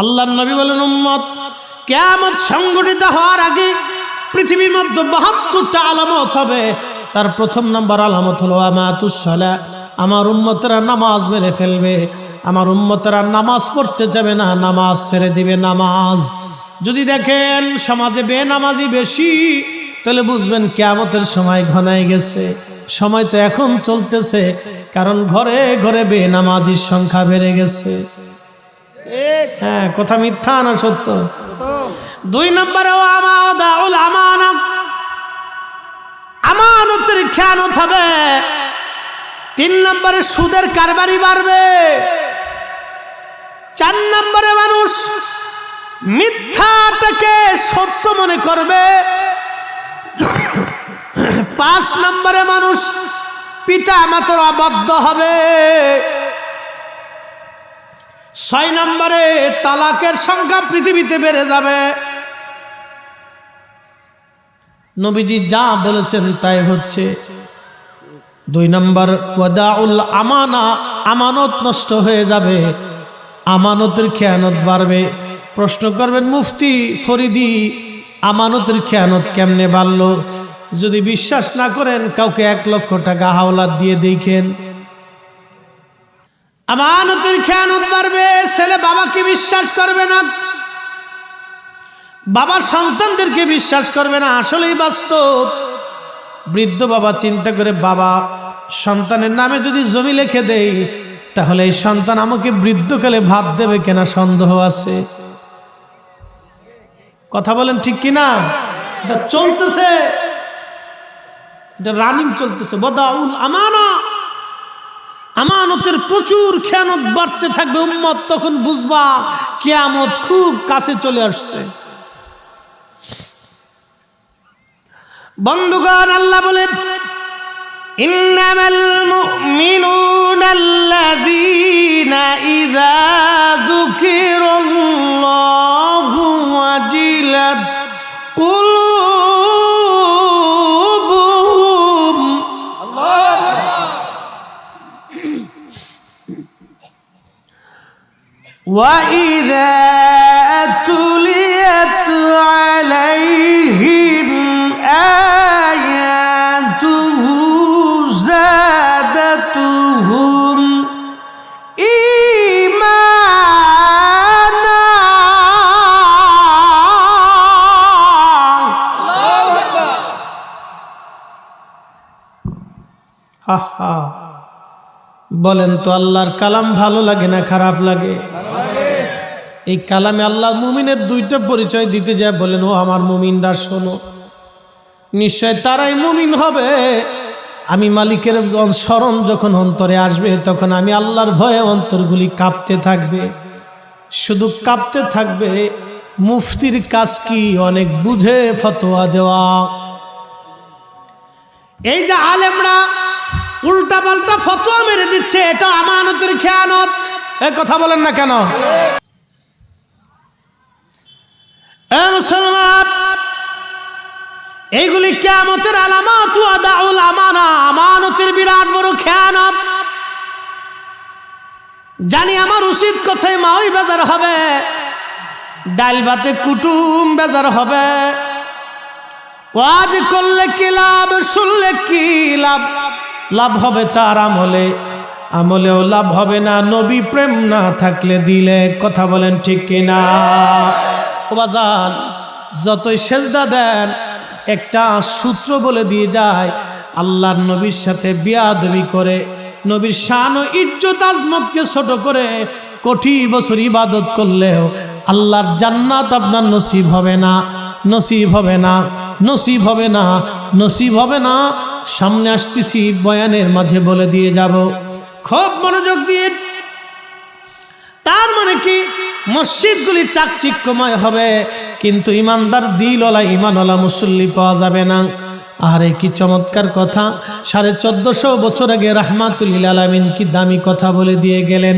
আল্লাহ নবী বলেন, উম্মত, কেয়ামত সংগঠিত হওয়ার আগে পৃথিবীর মধ্যে বাহাত্তরটা আলামত হবে। তার প্রথম নম্বর আলামত হলো আমাতুসলা আমার উম্মতরা নামাজ মেরে ফেলবে আমার উম্মতরা নামাজ পড়তে যাবে না নামাজ ছেড়ে দিবে নামাজ যদি দেখেন সমাজে বেনামাজি বেশি, তাহলে বুঝবেন কেয়ামতের সময় ঘনায় গেছে। সময় তো এখন চলতেছে, কারণ ঘরে ঘরে বেনামাজির সংখ্যা বেড়ে গেছে। হ্যাঁ কথা মিথ্যা না সত্য? দুই নম্বরে আমানতের খেয়ানত হবে। তিন নম্বরে, সুদের কারবারি বাড়বে। চার নম্বরে, মানুষ মিথ্যাটাকে সত্য মনে করবে। পাঁচ নম্বরে, মানুষ পিতা মাতার অবদ্ধ হবে। ছয় নম্বরে তালাকের সংখ্যা পৃথিবীতে বেড়ে যাবে। নবীজি যা বলেছেন তাই হচ্ছে। দুই নম্বর আমানা, আমানত নষ্ট হয়ে যাবে। আমানতের খেয়ানত বাড়বে। প্রশ্ন করবেন, মুফতি ফরিদি, আমানতের খেয়ানত কেমনে বাড়ল? যদি বিশ্বাস না করেন, কাউকে এক লক্ষ টাকা হাওলাত দিয়ে দেখেন। আমানতের খেয়ানত বাড়বে, ছেলে বাবাকে বিশ্বাস করবে না, বাবার সন্তানদেরকে বিশ্বাস করবে না, আসলেই বাস্তব। বৃদ্ধ বাবা চিন্তা করে, বাবা, সন্তানের নামে যদি জমি লিখে দেই, তাহলে এই সন্তান আমাকে বৃদ্ধকালে ভাব দেবে কেনা সন্দেহ আছে। কথা বলেন ঠিক কিনা? এটা চলতেছে। এটা রানিং চলতেছে। বদাউল আমানা আমানতের প্রচুর খেয়ানত বাড়তে থাকবে, উম্মত তখন বুঝবা কেয়ামত খুব কাছে চলে আসছে। বন্ধুগণ, আল্লাহ বলেন, ইন্নামাল মুমিনুনা وإذا تليت عليهم آياته زادتهم إيمانا হা হা বলেন তো আল্লাহর কালাম ভালো লাগে না খারাপ লাগে এই কালামে আল্লাহ মুমিনের দুইটা পরিচয় দিতে যায়, বলেন, ও আমার মুমিনরা, শোনো। নিশ্চয় তারাই মুমিন হবে। আমি মালিকের স্মরণ যখন অন্তরে আসবে, তখন আমি আল্লাহর ভয়ে অন্তরগুলি কাঁপতে থাকবে। শুধু কাঁপতে থাকবে। মুফতির কাজ কি? অনেক বুঝে ফতোয়া দেওয়া। এই যে আলেমরা উল্টা পাল্টা ফতোয়া মেরে দিচ্ছে, এটা আমানতের খেয়ানত। এ কথা বলেন না কেন? মুসলমান, এইগুলি কেয়ামতের আলামত আমানতের বিরাট বড় খেয়ানত। জানি আমার উচিত কোথায় মাওই বেজার হবে ডাল ভাতে কুটুম বেজার হবে। ওয়াজ করলে কি লাভ, শুনলে কি লাভ? লাভ হবে তার আমলে, আমলেও লাভ হবে না। নবী প্রেম না থাকলে দিলে কথা বলেন ঠিক কিনা? বাজান, যতই সেজদা দেন, একটা সূত্র বলে দিয়ে যায়, আল্লাহর নবীর সাথে বিয়াদবি করে, নবীর শান ও ইজ্জত আজমতকে ছোট করে কোটি বছর ইবাদত করলেও আল্লাহর জান্নাত আপনার নসিব হবে না, নসিব হবে না, নসিব হবে না, নসিব হবে না। সামনে আসতেছি বয়ানের মাঝে বলে দিয়ে যাব। খুব মনোযোগ দিয়ে তার মানে কি? মসজিদগুলি চাকচিক্যময় হবে, কিন্তু ইমানদার দিলওয়ালা, ইমানওয়ালা মুসল্লি পাওয়া যাবে না। আরে কি চমৎকার কথা। সাড়ে চোদ্দশো বছর আগে রাহমাতুল্লিল আলমিন কি দামি কথা বলে দিয়ে গেলেন?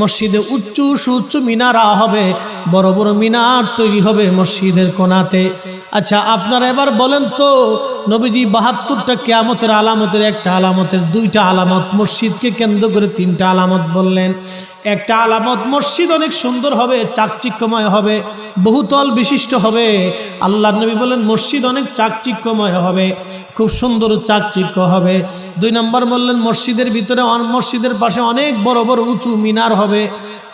মসজিদে উচ্চ সুউচ্চ মিনারা হবে, বড় বড় মিনার তৈরি হবে মসজিদের কোনাতে। আচ্ছা আপনারা এবার বলেন তো, নবীজি বাহাত্তরটা কেয়ামতের আলামতের একটা আলামতের দুইটা আলামত, মসজিদকে কেন্দ্র করে তিনটা আলামত বললেন। একটা আলামত মসজিদ অনেক সুন্দর হবে, চাকচিক্যময় হবে, বহুতল বিশিষ্ট হবে। আল্লাহ নবী বলেন, মসজিদ অনেক চাকচিক্যময় হবে, খুব সুন্দর চাকচিক্য হবে। দুই নম্বর বললেন, মসজিদের ভিতরে মসজিদের পাশে অনেক বড় বড় উঁচু মিনার হবে।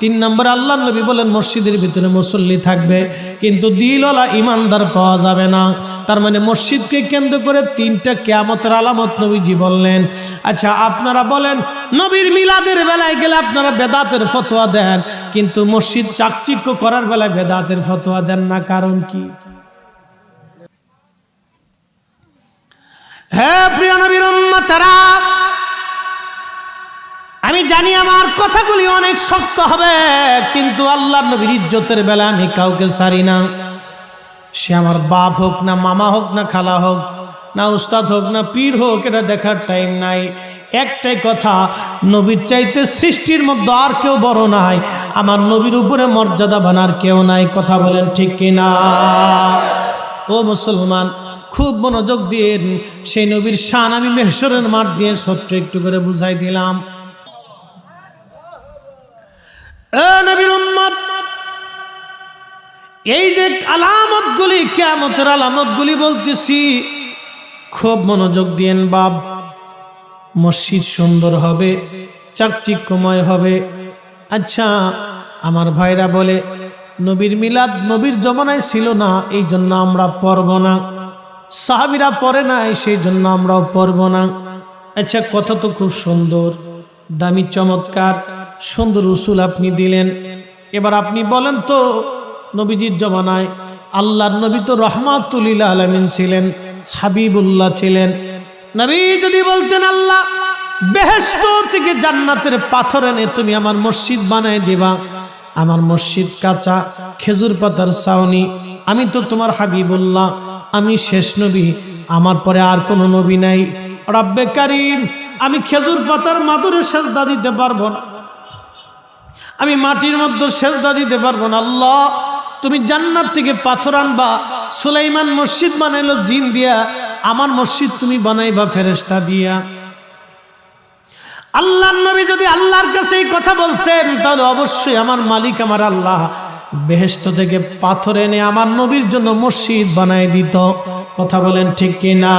তিন নম্বর আল্লাহ নবী বলেন, মসজিদের ভিতরে মুসল্লি থাকবে, কিন্তু দিলওয়ালা ইমানদার পাওয়া যাবে না। তার মানে মসজিদকে কেন্দ্র করে তিনটা কেয়ামতের আলামত নবীজি বললেন। আচ্ছা আপনারা বলেন, নবীর মিলাদের বেলায় গেলে আপনারা বেদাতের ফতোয়া দেন, কিন্তু মসজিদ চাকচিক্য করার বেলায় বেদাতের ফতোয়া দেন না, কারণ কি? হ্যাঁ প্রিয় নবীর উম্মতেরা, আমি জানি আমার কথাগুলি অনেক শক্ত হবে, কিন্তু আল্লাহ নবীর ইজ্জতের বেলা আমি কাউকে সারি না। সে আমার বাপ হোক না মামা হোক না খালা হোক না উস্তাদ হোক না পীর হোক, এটা দেখার টাইম নাই। একটাই কথা, নবীর চাইতে সৃষ্টির মধ্যে আর কেউ বড় নাই। আমার নবীর উপরে মর্যাদা বানার কেউ নাই, কথা বলেন ঠিক কিনা? ও মুসলমান, খুব মনোযোগ দিয়ে সেই নবীর শান আমি মেহসরের মাঠ দিয়ে সত্য একটু করে বুঝাই দিলাম। নবীর এই যে আলামত আলামতগুলি কেমতের আলামতগুলি বলতেছি, খুব মনোযোগ দিয়েন বাপ। মসজিদ সুন্দর হবে, চাকচিক্যময় হবে। আচ্ছা আমার ভাইরা বলে, নবীর মিলাদ নবীর জমানায় ছিল না, এই জন্য আমরা পড়ব না। সাহাবিরা পড়ে নাই, সেই জন্য আমরাও পড়ব না। আচ্ছা কথা তো খুব সুন্দর, দামি, চমৎকার, সুন্দর উসুল আপনি দিলেন। এবার আপনি বলেন তো, নবীজির জমানায় আল্লাহর নবী তো রহমাতুল্লিল আলমিন ছিলেন, হাবিবুল্লাহ ছিলেন। নবী যদি বলতেন, আল্লাহ বেহেস্ত থেকে জান্নাতের পাথর এনে তুমি আমার মসজিদ বানায় দিবা। আমার মসজিদ কাঁচা, খেজুর পাতার ছাউনি। আমি তো তোমার হাবিবুল্লাহ, আমি শেষ নবী। আমার পরে আর কোনো নবী নাই। রব্বে কারিম, আমি খেজুর পাতার মাদুরে সেজদা দিতে পারব না। আমি মাটির মধ্যে সেজদা দিতে পারব না। আল্লাহ, তুমি জান্নাত থেকে পাথর আনবা। সুলাইমান মসজিদ বানাইলো জিন দিয়া। আমার মসজিদ তুমি বানাইবা ফেরেস্তা দিয়া। আল্লাহর নবী যদি আল্লাহর কাছে এই কথা বলতেন, তাহলে অবশ্যই আমার মালিক আমার আল্লাহ বেহেস্ত থেকে পাথর এনে আমার নবীর জন্য মসজিদ বানাই দিত। কথা বলেন ঠিক কিনা?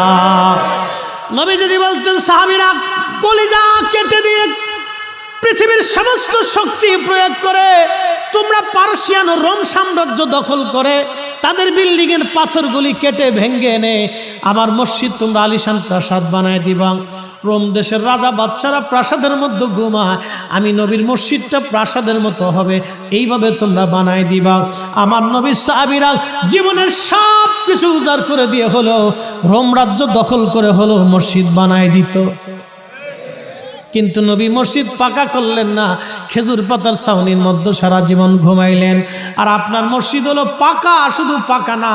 নবী যদি বলতেন, সাহাবিরা, কলিজা কেটে দিয়ে পৃথিবীর সমস্ত শক্তি প্রয়োগ করে, তোমরা পার্সিয়ান রোম সাম্রাজ্য দখল করে, তাদের বিল্ডিং এর পাথরগুলি কেটে ভেঙ্গে এনে আমার মসজিদ তোমরা আলিশান প্রাসাদ বানায় দিবা। রোম দেশের রাজা বাচ্চারা প্রাসাদের মধ্যে ঘুমায়। আমি নবীর মসজিদটা প্রাসাদের মতো হবে, এইভাবে তোমরা বানায় দিবা। আমার নবীর সাহাবিরা জীবনের সব কিছু উজাড় করে দিয়ে হলো, রোম রাজ্য দখল করে হলো, মসজিদ বানায় দিত। কিন্তু নবী মসজিদ পাকা করলেন না, খেজুর পাতার ছাউনির মধ্যে সারা জীবন ঘুমাইলেন। আর আপনার মসজিদ হলো পাকা, শুধু পাকা না,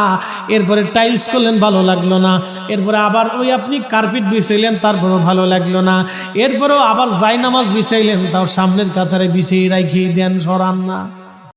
এরপরে টাইলস করলেন, ভালো লাগল না। এরপরে আবার ওই আপনি কার্পেট বিছাইলেন, তারপরেও ভালো লাগল না। এরপরেও আবার জায়নামাজ বিছাইলেন তার সামনের কাতারে বিছিয়ে রাখিয়ে দেন, সরান না।